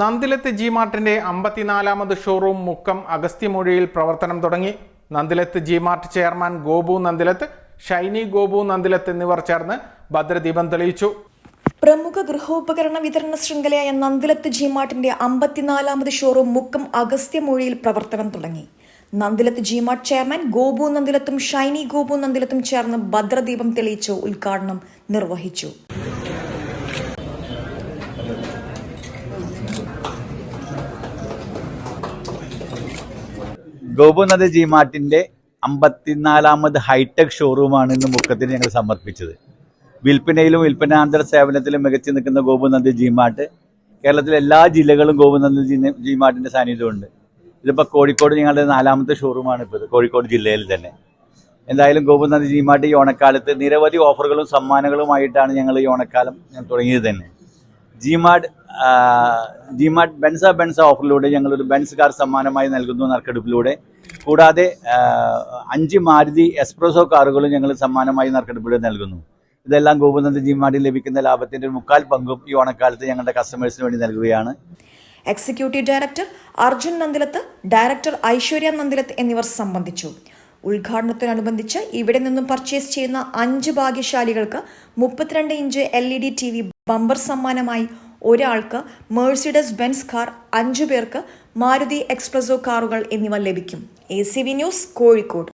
Nandilath G മാർട്ടിന്റെ അമ്പത്തിനാലാമത് showroom Mukkam അഗസ്ത്യമൊഴിയിൽ പ്രവർത്തനം തുടങ്ങി. Nandilath G Mart chairman Gopu Nandilath Shiny Gopu Nandilath എന്നിവർ ചേർന്ന് ഭദ്രദീപം തെളിയിച്ചു. പ്രമുഖ ഗൃഹോപകരണ വിതരണ ശൃംഖലയായ നന്ദിലത്ത് ജി മാർട്ടിന്റെ അമ്പത്തിനാലാമത് ഷോറൂം മുക്കം അഗസ്ത്യമൊഴിയിൽ പ്രവർത്തനം തുടങ്ങി. Nandilath G Mart chairman Gopu നന്ദിലത്തും Shiny Gopu നന്ദിലത്തും ചേർന്ന് ഭദ്രദീപം തെളിയിച്ച് ഉദ്ഘാടനം നിർവഹിച്ചു. ഗോപുനദ ജി മാർട്ടിന്റെ അമ്പത്തിനാലാമത് ഹൈടെക് ഷോറൂമാണ് ഇന്ന് മുക്കത്തിന് ഞങ്ങൾ സമർപ്പിച്ചത്. വിൽപ്പനയിലും വിൽപ്പനാന്തര സേവനത്തിലും മികച്ചു നിൽക്കുന്ന ഗോപുനന്ദ ജി മാർട്ട് കേരളത്തിലെ എല്ലാ ജില്ലകളും ഗോപുനന്ദ ജി ജി മാർട്ടിന്റെ സാന്നിധ്യമുണ്ട്. ഇതിപ്പോൾ കോഴിക്കോട് ഞങ്ങളുടെ നാലാമത്തെ ഷോറൂമാണ് ഇപ്പോൾ കോഴിക്കോട് ജില്ലയിൽ തന്നെ. എന്തായാലും ഗോപുനന്ദ ജി മാർട്ട് ഈ ഓണക്കാലത്ത് നിരവധി ഓഫറുകളും സമ്മാനങ്ങളുമായിട്ടാണ് ഞങ്ങൾ ഈ ഓണക്കാലം തുടങ്ങിയത് തന്നെ. ജിമാർട്ട് ജിമാർട്ട് ബെൻസ ബെൻസ ഓഫറിലൂടെ ഞങ്ങളൊരു ബെൻസ് കാർ സമ്മാനമായി നൽകുന്നു നറുക്കെടുപ്പിലൂടെ. കൂടാതെ അഞ്ച് മാരുതി എക്സ്പ്രസോ കാറുകളും ഞങ്ങൾ സമ്മാനമായി നറുക്കെടുപ്പിലൂടെ നൽകുന്നു. ഇതെല്ലാം ഗോപുനന്ദ ജിമാർട്ടിൽ ലഭിക്കുന്ന ലാഭത്തിന്റെ ഒരു മുക്കാൽ പങ്കും ഈ ഓണക്കാലത്ത് ഞങ്ങളുടെ കസ്റ്റമേഴ്സിന് വേണ്ടി നൽകുകയാണ്. Executive director Arjun Nandilath director Aishwarya Nandilath എന്നിവർ സംബന്ധിച്ചു. ഉദ്ഘാടനത്തോടനുബന്ധിച്ച് ഇവിടെ നിന്നും പർച്ചേസ് ചെയ്യുന്ന അഞ്ച് ഭാഗ്യശാലികൾക്ക് മുപ്പത്തിരണ്ട് inch L E D T V bumper സമ്മാനമായി ഒരാൾക്ക് മേഴ്സിഡസ് ബെൻസ് കാർ അഞ്ചു പേർക്ക് മാരുതി എക്സ്പ്രസോ കാറുകൾ എന്നിവ ലഭിക്കും. A C V news Kozhikode.